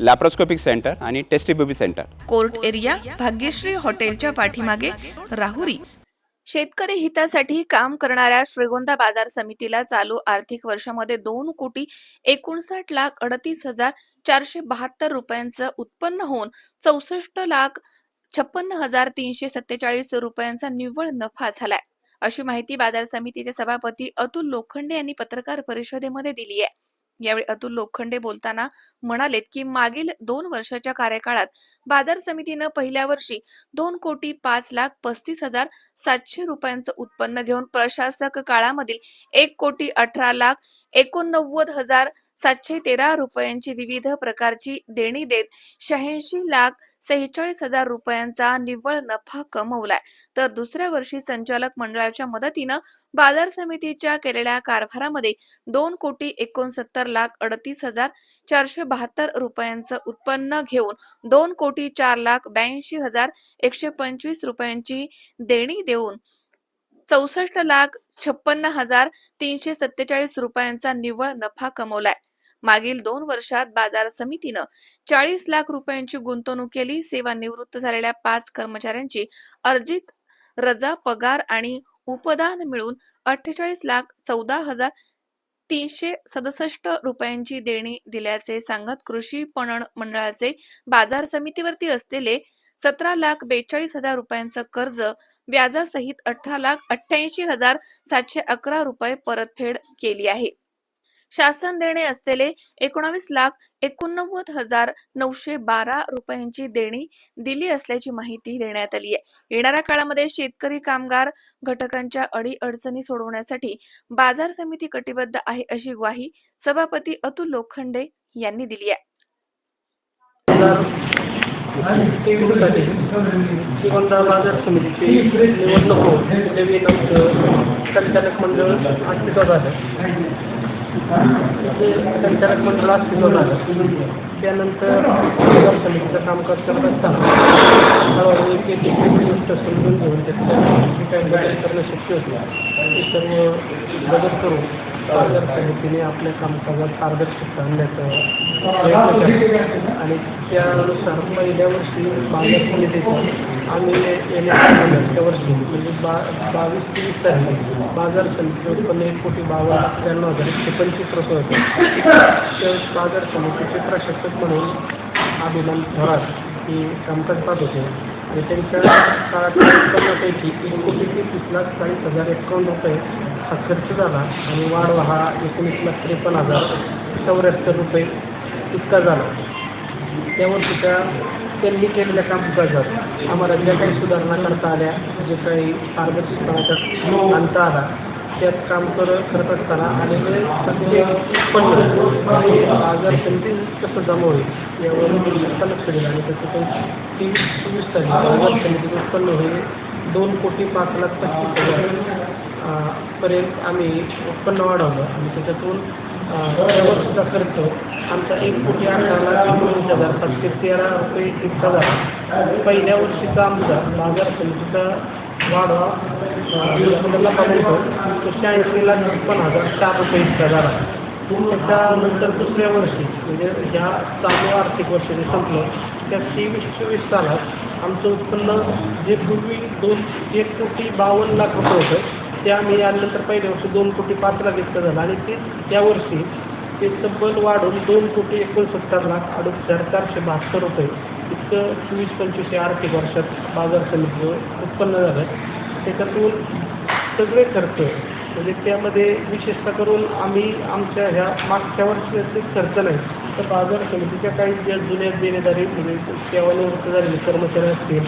Laparoscopic centre आणि test tube baby centre court area Bhagyashree हॉटेलच्या पाठीमागे राहुरी. शेतकरी हितासाठी काम करणाऱ्या श्रीगोंदा बाजार समितीला चालू आर्थिक वर्षामध्ये दोन कोटी एकोणसाठ लाख अडतीस हजार चारशे बहात्तर रुपयांचं उत्पन्न होऊन चौसष्ट लाख छप्पन्न हजार तीनशे सत्तेचाळीस रुपयांचा निव्वळ नफा झालाय. अशी माहिती बाजार समितीचे सभापती अतुल लोखंडे यांनी पत्रकार परिषदेमध्ये दिली आहे. यावेळी अतुल लोखंडे बोलताना म्हणालेत की मागील दोन वर्षाच्या कार्यकाळात बाजार समितीनं पहिल्या वर्षी दोन कोटी पाच लाख पस्तीस हजार सातशे रुपयांचं उत्पन्न घेऊन प्रशासक काळामधील एक कोटी अठरा लाख एकोणनव्वद हजार सातशे तेरा रुपयांची विविध प्रकारची देणी देत शहाऐंशी लाख सेहेचाळीस हजार रुपयांचा निव्वळ नफा कमवलाय. तर दुसऱ्या वर्षी संचालक मंडळाच्या मदतीनं बाजार समितीच्या केलेल्या कारभारामध्ये दोन कोटी एकोणसत्तर लाख अडतीस हजार चारशे बहात्तर रुपयांचं उत्पन्न घेऊन दोन कोटी चार लाख ब्याऐंशी हजार एकशे पंचवीस रुपयांची देणी देऊन चौसष्ट लाख छप्पन्न हजार तीनशे सत्तेचाळीस रुपयांचा निव्वळ नफा कमवलाय. मागील दोन वर्षात बाजार समितीनं चाळीस लाख रुपयांची गुंतवणूक केली. सेवानिवृत्त झालेल्या पाच कर्मचाऱ्यांची अर्जित रजा पगार आणि उपदान मिळून अठ्ठेचाळीस लाख चौदा हजार तीनशे सदुसष्ट रुपयांची देणी दिल्याचे सांगत कृषी पणन मंडळाचे बाजार समितीवरती असलेले सतरा लाख बेचाळीस हजार रुपयांचं कर्ज व्याजासहित अठरा लाख अठ्ठ्याऐंशी हजार सातशे अकरा रुपये परतफेड केली आहे. शासन देणे असलेले एकोणावीस लाख एकोणनव्वद हजार नऊशे बारा रुपयांची देणी दिली असल्याची माहिती देण्यात आली आहे. येणाऱ्या काळामध्ये शेतकरी कामगार घटकांच्या अडी अडचणी सोडवण्यासाठी बाजार समिती कटिबद्ध आहे अशी ग्वाही सभापती अतुल लोखंडे यांनी दिली आहे. तेवीससाठी श्रीगोंदा बाजार समितीची निवडणूक होऊन नवीन आमचं संचालक मंडळ अस्तित्वात आलं ते संचालक मंडळ अस्तित्वात आलं त्यानंतर बाजार समितीचं कामकाज करत असताना हळूहळू एक एक गोष्ट समजून घेऊन त्याचं काय बदल करणं शक्य होतं ते सर्व बदल करून बाजार समितीने आपल्या कामकाजात पारदर्शकता आणण्याचा प्रयत्न आणि त्यानुसार पहिल्या वर्षी बाजार समितीचा आम्ही येण्याच्या वर्षी म्हणजे बा बावीस तेवीस तारखे बाजार समिती उत्पन्न एक कोटी बावन्न त्र्याण्णव हजार एकशे पंचवीस रुपये होते. त्यावेळेस बाजार समितीचे प्रशासक म्हणून अभिमान थोरात हे कामकाज पाहत होते. आणि त्यांच्या काळात उत्पन्नापैकी एक कोटी तीस लाख चाळीस हजार एकावन्न रुपये हा खर्च झाला आणि वाढवा हा एकोणीस लाख त्रेपन्न हजार चौऱ्याहत्तर रुपये इतका झाला. त्यावर सुद्धा त्यांनी केलेल्या कामकाजात आम्हाला ज्या काही सुधारणा करता आल्या जे काही पारदर्शकपणाचा आणता आला त्यात काम कर करत असताना आलेले प्रत्येक उत्पन्न हे बाजार समिती कसं जमा होईल यावर जास्त लक्ष दिलं आणि त्याचं काही तेवीस चोवीस तारीख बाजार समितीचं उत्पन्न होईल. दोन कोटी पाच लाख पस्तीस हजार पर्यंत आम्ही उत्पन्न वाढवलं आणि त्याच्यातून सुद्धा खर्च आमचा एक कोटी अठरा लाख एकोणीस हजार सातशे तेरा रुपये इतका झाला. पहिल्या वर्षीचा आमचा बाजार समितीचा वाढवा उत्पन्नाला तो शहाऐंशी लाख छप्पन हजार चार रुपये इतका झाला. त्याच्यानंतर दुसऱ्या वर्षी म्हणजे ह्या चालू आर्थिक वर्ष जे संपलं त्या तेवीस चोवीस सालात आमचं उत्पन्न जे पूर्वी दोन एक कोटी बावन्न लाख रुपये होतं ते आम्ही यानंतर पहिल्या वर्षी दोन कोटी पाच लाख इतकं झालं. आणि ते त्या वर्षी ते तब्बल वाढून दोन कोटी एकोणसत्तर लाख अडतीस हजार चारशे बहात्तर रुपये इतकं चोवीस पंचवीस या आर्थिक वर्षात बाजार समितीचं उत्पन्न झालं. त्याच्यातून सगळे खर्च म्हणजे त्यामध्ये विशेषतः करून आम्ही आमच्या ह्या मागच्या वर्षाचे खर्च नाही तर बाजार समितीच्या काही ज्या जुन्या देणेदारी म्हणजे सेवानिवृत्त झालेले कर्मचारी असतील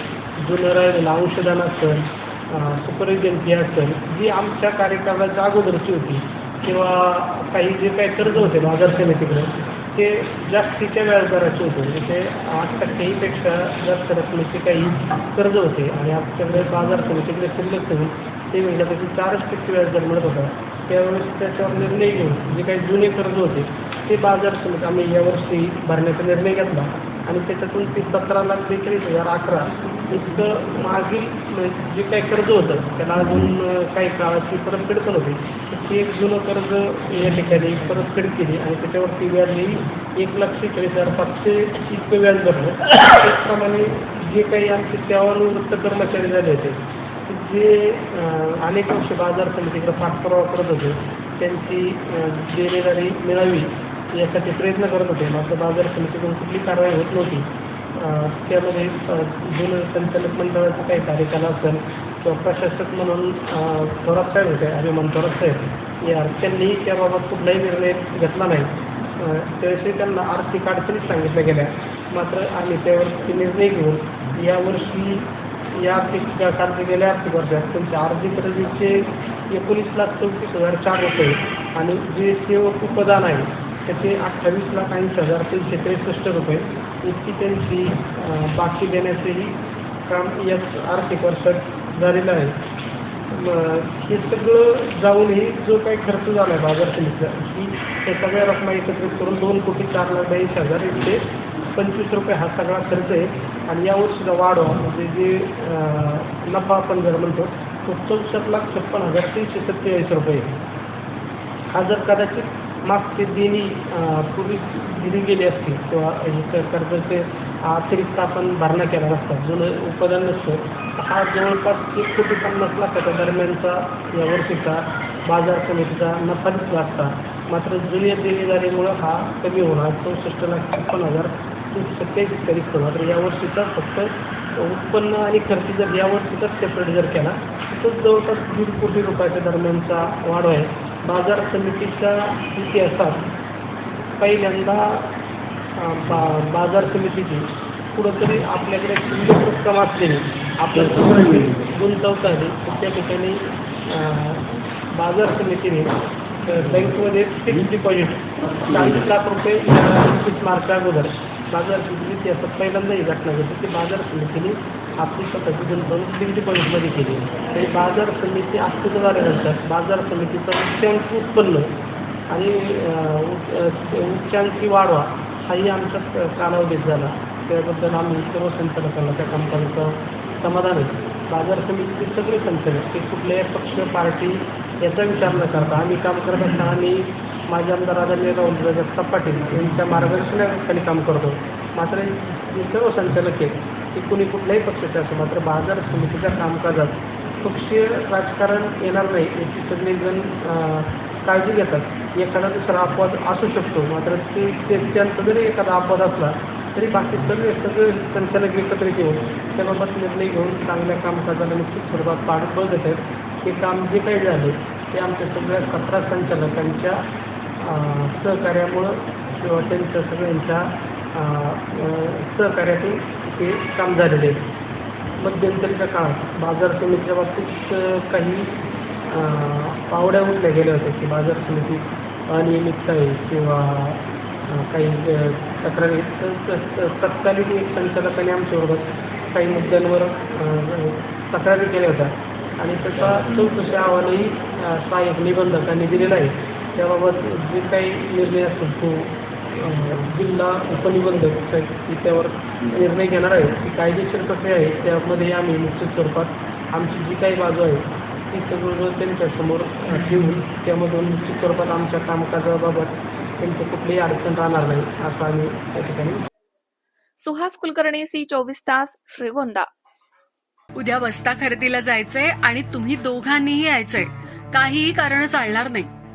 जुनं राहिलेलं अंशदान असेल सुपरविजन फी असेल जी आमच्या कार्यक्रमाच्या अगोदरची होती किंवा काही जे काही कर्ज होते बाजार समितीकडे ते जास्तीच्या व्याजदराचे होते. म्हणजे ते आठ टक्केहीपेक्षा जास्त रकमेचे काही कर्ज होते आणि आमच्याकडे बाजार समितीकडे शिल्लक ठेवून ते महिन्यापैकी चारच टक्के व्याजदर मिळत होता. त्यावेळेस त्याच्यावर निर्णय घेऊन जे काही जुने कर्ज होते ते बाजार समिती आम्ही यावर्षी भरण्याचा निर्णय घेतला. आणि त्याच्यातून ते सतरा लाख बेचाळीस हजार अकरा. इतकं मागील म्हणजे जे काही कर्ज होतं त्याला अजून काही काळाची परतफेड पण होती. ती एक जुनं कर्ज या ठिकाणी परतफेड केली आणि त्याच्यावरती व्याजही एक लाख शेहेचाळीस हजार पाचशे इतकं व्याज भरलं. त्याचप्रमाणे जे काही आमचे सेवानिवृत्त कर्मचारी झाले होते जे अनेक वर्ष बाजार समितीकडे पाठपुरावा करत होते त्यांची अं, देणेदारी मिळावी. यासाठी प्रयत्न करत होते. मात्र बाजार समितीकडून कुठली कारवाई होत नव्हती. त्यामध्ये अं, जुनं संचालक मंडळाचं काही कार्यकाल असेल किंवा प्रशासक म्हणून थोरात साहेब होते अभिमान थोरात साहेब या त्यांनी त्याबाबत कुठलाही निर्णय घेतला नाही. त्याविषयी त्यांना आर्थिक अडचणीच सांगितल्या गेल्या. मात्र आम्ही त्यावरती निर्णय घेऊन यावर्षी या आर्थिक कालचे गेल्या आर्थिक वर्षात त्यांच्या आर्थिक खरेदीचे एकोणीस लाख चौतीस हजार चार रुपये आणि जे सेवक उपदान आहे त्याचे अठ्ठावीस लाख ऐंशी हजार तीनशे त्रेसष्ट रुपये इतकी त्यांची बाकी देण्याचेही काम याच आर्थिक वर्षात झालेलं आहे. हे सगळं जाऊनही जो काही खर्च झाला आहे बाजार समितीचा की त्या सगळ्या रकमा एकत्रित करून दोन कोटी चार लाख बावीस हजार एकशे पंचवीस रुपये हा सगळा खर्च आहे. आणि यावर्षीचा वाढवा म्हणजे जे नफा आपण जर म्हणतो तो चौसष्ट लाख छप्पन हजार तीनशे सत्तेचाळीस रुपये हा जर कदाचित मागचे देणी पूर्वी दिली गेली असतील किंवा हे कर्जाचे अतिरिक्त आपण भरणा केला नसता जुनं उत्पादन नसतं. हा जवळपास एक कोटी पन्नास लाखाच्या दरम्यानचा या वर्षीचा बाजार समितीचा नफा दिसला असता मात्र जुन्या देणीदारीमुळं हा कमी होणार चौसष्ट लाख छप्पन हजार सत्याऐंशी दिसतो मात्र या वर्षीचा फक्त उत्पन्न आणि खर्च जर या वर्षीचा सेपरेट जर केला तर जवळपास दीड कोटी रुपयाच्या दरम्यानचा वाढ आहे. बाजार समितीच्या इतिहासात पहिल्यांदा बा बाजार समितीची कुठंतरी आपल्याकडे शिल्लक रक्कम असलेली आपल्याला गुंतवता आली त्या ठिकाणी बाजार समितीने बँकमध्ये फिक्स डिपॉझिट चाळीस लाख रुपये एकवीस मार्च अगोदर. बाजार समिती असं पहिल्यांदा ही घटना घडली. की बाजार समितीने आपली स्वतःची गुंतवणूक फिक्स पॉईंटमध्ये केली. आणि बाजार समिती अस्तित्व झाल्यानंतर बाजार समितीचं उच्चांक उत्पन्न आणि उच्चांकी वाढवा हाही आमच्या कालावधीत झाला. त्याबद्दल आम्ही सर्व संचालकांना त्या कंपनीचं समाधान आहे बाजार समितीचे सगळे संचालक ते कुठल्याही पक्ष पार्टी याचा विचार न करता आम्ही काम करत असताना आम्ही माझे आमदार आदरणीय राहुल जगताप पाटील यांच्या मार्गदर्शनाखाली काम करतो मात्र जे सर्व संचालक आहेत ते कुणी कुठल्याही पक्षाचे असो मात्र बाजार समितीच्या कामकाजात पक्षीय राजकारण येणार नाही याची सगळेजण काळजी घेतात. एखादा दुसरा अपवाद असू शकतो मात्र ते त्यांचा जरी एखादा अपवाद असला तरी बाकी सगळे सगळे संचालक एकत्रित येऊन त्याबाबत निर्णय घेऊन चांगल्या कामकाजाला निश्चित स्वरूपात पाठबळ देत आहेत ते काम जे काही झाले ते आमच्या सगळ्या सतरा संचालकांच्या सहकार्यामुळं किंवा त्यांच्या सगळ्यांच्या सहकार्यातून ते काम झालेले आहे मध्यंतरीच्या काळात बाजार समितीच्या बाबतीत काही पावड्या उठल्या गेल्या होत्या की बाजार समिती अनियमितता आहे किंवा काही तक्रारी तत्कालीन एक संचालकाने आमच्याबरोबर काही मुद्द्यांवर तक्रारी केल्या होत्या. आणि त्याचा चौकशी अहवालही सहाय्यक निबंधकांनी दिलेला आहे. त्याबाबत जे काही निर्णय असतील तो जिल्हा उपनिबंधक की त्यावर निर्णय घेणार आहे ती कायदेशीर प्रक्रिया आहे. त्यामध्ये आम्ही निश्चित स्वरूपात आमची जी काही बाजू आहे ती सगळं त्यांच्यासमोर ठेवून त्यामधून निश्चित स्वरूपात आमच्या कामकाजाबाबत त्यांचं कुठलीही अडचण राहणार नाही असं आम्ही त्या ठिकाणी सुहास कुलकर्णी सी चोवीस तास श्रीगोंदा. उद्या बस्ता खरेदीला जायचंय आणि तुम्ही दोघांनीही यायचंय. काहीही कारण चालणार नाही.